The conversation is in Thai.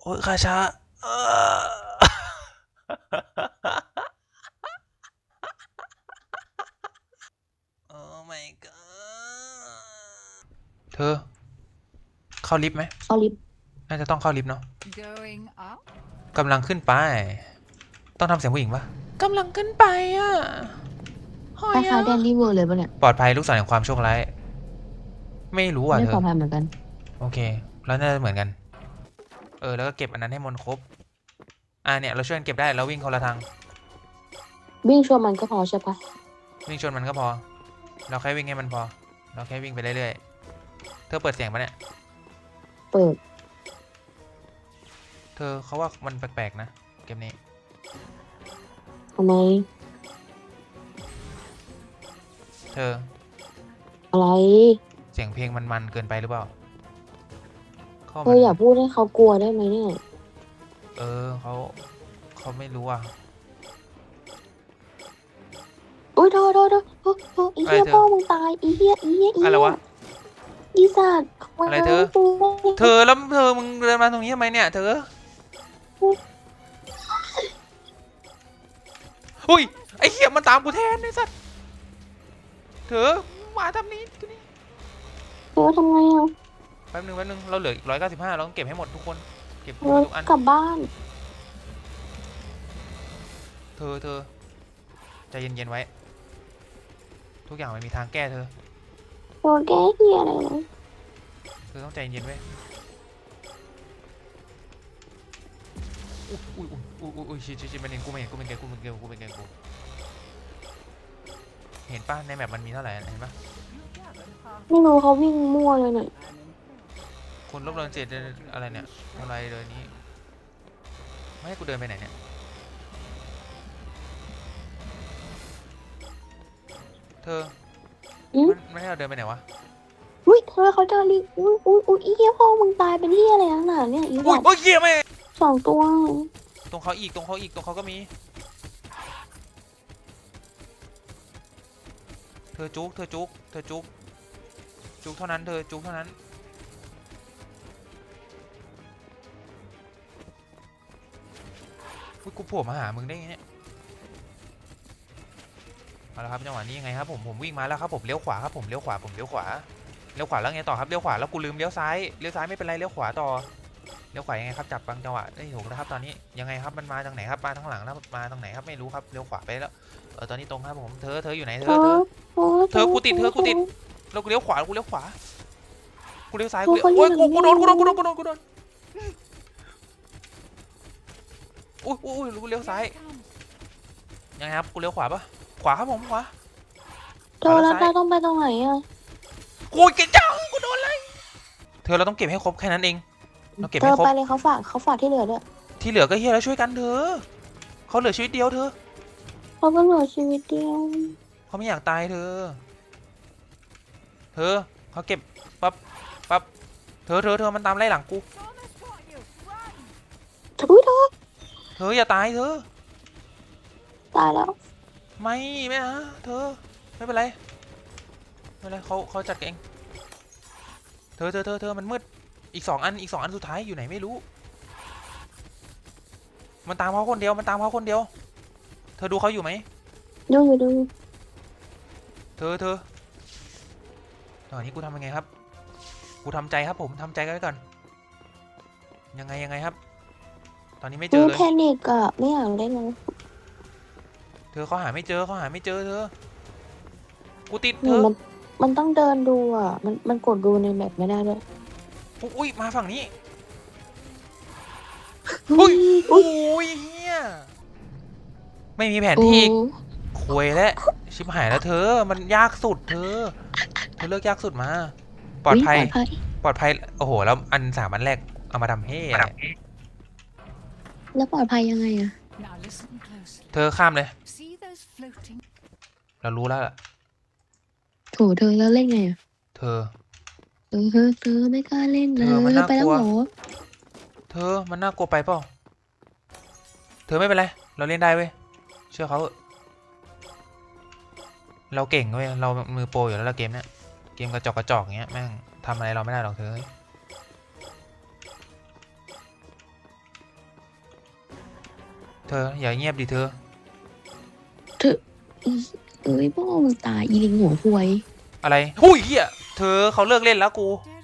โอ้ยคาชาเออโอ้ my god เธอ เข้าลิฟต์ไหม เอาลิฟต์น่าจะต้องเข้าลิฟต์เนาะ Going up? กำลังขึ้นไป ต้องทำเสียงผู้หญิงปะกำลังขึ้นไปอะหอคยล้ายอะๆแดนนี่เวอร์เลยปะเนี่ยปลอดภัยลูกศรแห่งความโชคร้าย ไม่รู้อะไม่เธปลออดภัยเหมือนกัน โอเค แล้วน่าจะเหมือนกันเออแล้วก็เก็บอันนั้นให้หมดครบ อ่าเนี่ยเราช่วยกันเก็บได้เราวิ่งคนละทางวิ่งชวนมันก็พอใช่ปะวิ่งชนมันก็พอ เราแค่วิ่งให้มันพอ เราแค่วิ่งไปเรื่อยๆเธอเปิดเสียงปะเนี่ยเปิดเธอเขาว่ามันแปลกๆนะเกมนี้ทำไมเธออะไรเสียงเพลงมันมันๆเกินไปหรือเปล่า เขาเธออย่าพูดให้เขากลัวได้ไหมเนี่ยเออเขาเขาไม่รู้อะ อุ้ยโทษโทษโทษโทษโทษอีเหี้ยอะไรเธอ พ่อมึงตายอีเหี้ยอีเหี้ยอีอะไรเหี้ยวะ อีสัตว์อะไรเธอเธอแล้วเธอมึงเดินมาตรงนี้ทำไมเนี่ยเธออุ้ยไอ้เหี้ยมันตามกูแทนไอ้สัสเธอมาทำนี้ตัวนี้เธอทำไงอะแป๊บนึงแป๊บนึงเราเหลืออีกร้อยเก้าสิบห้าเราต้องเก็บให้หมดทุกคน เก็บเธให้หมอดทุกอัน กลับบ้าน เธอเธอใจเย็นๆไว้ ทุกอย่างมันมีทางแก้เธอเธอแก้เหี้ยอะไรเลยเธอต้องใจเย็นไว้ยอุ้ยอุ้ยอุ้ยอุ้ยอุ้ยชิชิชิมันเห็นกูไม่เห็นกูไม่เห็นกูไม่เห็นกูไม่เห็นกู เห็นป่ะในแมปมันมีเท่าไหร่เห็นป่ะ ไม่รู้เขาวิ่งมั่วเลยเนี่ย คุณรบกวนเจตอะไรเนี่ยอะไรเลยนี้ ไม่ให้กูเดินไปไหนเนี่ยเธอมันไม่ให้เราเดินไปไหนวะอุ้ยเธอเขาเจอลิงอุ้ยอุ้ยอุ้ยอีเหี้ยพ่อมึงตายเป็นเหี้ยอะไรนักหนาเนี่ยอีอุ้สัยตว์โอ้ยเหี้ยแม่สองตัวตรงเขาอีกตรงเขาอีกตรงเขาก็มี เธอจุกเธอจุกเธอจุกจุกเท่านั้นเธอจุกเท่านั้น อุ๊ยกูโผล่มาหามึงได้ไงเนี่ยเอาละครับจังหวะนี้ยังไงครับผมผมวิ่งมาแล้วครับผมเลี้ยวขวาครับผมเลี้ยวขวาผมเลี้ยวขวาเลี้ยวขวาแล้วไงต่อครับเลี้ยวขวาแล้วกูลืมเลี้ยวซ้ายเลี้ยวซ้ายไม่เป็นไรเลี้ยวขวาต่อเลี้ยวขวายังไงครับจับบางจังหวะได้ถูกนะครับตอนนี้ยังไงครับมันมาทางไหนครับมาทางหลังแล้วมาทางไหนครับไม่รู้ครับเลี้ยวขวาไปแล้วเออตอนนี้ตรงครับผมเธอเธออยู่ไหนเธเธออเธอเธอ เธอกูติดเธอกูติด แล้วกูเลี้ยวขวากูเลี้ยวขวากูเลี้ยวซ้ายโอ้กูเลี้ยวเขาโอ้ยเลี้กูยวกูโดนหนีกูโดนกูโดนกูโดนกูโดน อุ้ยอุ้ยอุ้ยกูเลี้ยวซ้าย ยังไงครับ กูเลี้ยวขวาปะขวาครับผมขวาเธอแล้วซ้ายเธอต้องไปตรงไหนอะกูเก่งจังกูโดนเลย เธอเราต้องเก็บให้ครบแค่นั้นเอง เราเก็บเธให้อครบ ไปเลยเขาฝากเขาฝากที่เหลือด้วยที่เหลือก็เฮียแล้วช่วยกันเธอเขาเหลือชีวิตเดียวเธอ เขาก็เหลือชีวิตเดียวเขาไม่อยากตายเธอ เธอเขาเก็บปั๊บปั๊บเธอเธอเธอมันตามไล่หลังกู อุ้ยเธอ เธออย่าตายเธอ ตายแล้วไม่ไม่นะเธอไม่เป็นไรไม่เป็นไรเขาเขาจัดเองเธอเธอเธอเธอมันมืดอีกสองอันอีกสองอันสุดท้ายอยู่ไหนไม่รู้ มันตามเขาคนเดียวมันตามเขาคนเดียว เธอดูเขาอยู่ไหมดูอยู่ดูเธอเธอตอนนี้กูทำยังไงครับ กูทำใจครับผมทำใจกันไว้ก่อน ยังไงยังไงครับต อนนี้ไม่เจดูอเลยแพนิกอะไม่อยากเล่นแล้วเธอเขาหาไม่เจอเขาหาไม่เจอเธอ กูติดอืเธมอมันมันต้องเดินดูอะมันมันกดดูในแมปไม่ได้ด้วยอุ๊ยอุ้ยมาฝั่งนี้ อุ้ยอุ้ยเฮียไม่มีแผนโอ้ที่อีกคุยแล้วชิบหายแล้วเธอ มันยากสุดเธอ เธอเลือกยากสุดมา ปลอดภัย ปลอดภัย ปลอดภัย โอ้โห แล้วอันสามอันแรกเอามาทำเฮ่อะไร แล้วปลอดภัยยังไงอะ Now listen closely. เธอข้ามเลย See those floating เรารู้แล้วล่ะ โถเธอแล้วเล่นไงอะเธอ เออเธอเธอไม่กล้าเล่นเลเธอมันยน่ากไปแล้วลัว เหรอเธอมันน่ากลัวไปเปล่าเธอไม่เป็นไร เราเล่นได้เว้ย เชื่อเขาเถอะเราเก่งเว้ย เรามือโปรอยู่แล้วละเกมเนี้ย เกมกระจอกกระจอกเงี้ยแม่งทำอะไรเราไม่ได้หรอกเธอ เธออย่าเงียบดิเธอเอ้ยพ่อมึงตายอีลิงหัวควยอะไรหุ้ยเหี้ยเธอเขาเลิกเล่นแล้วกู Don't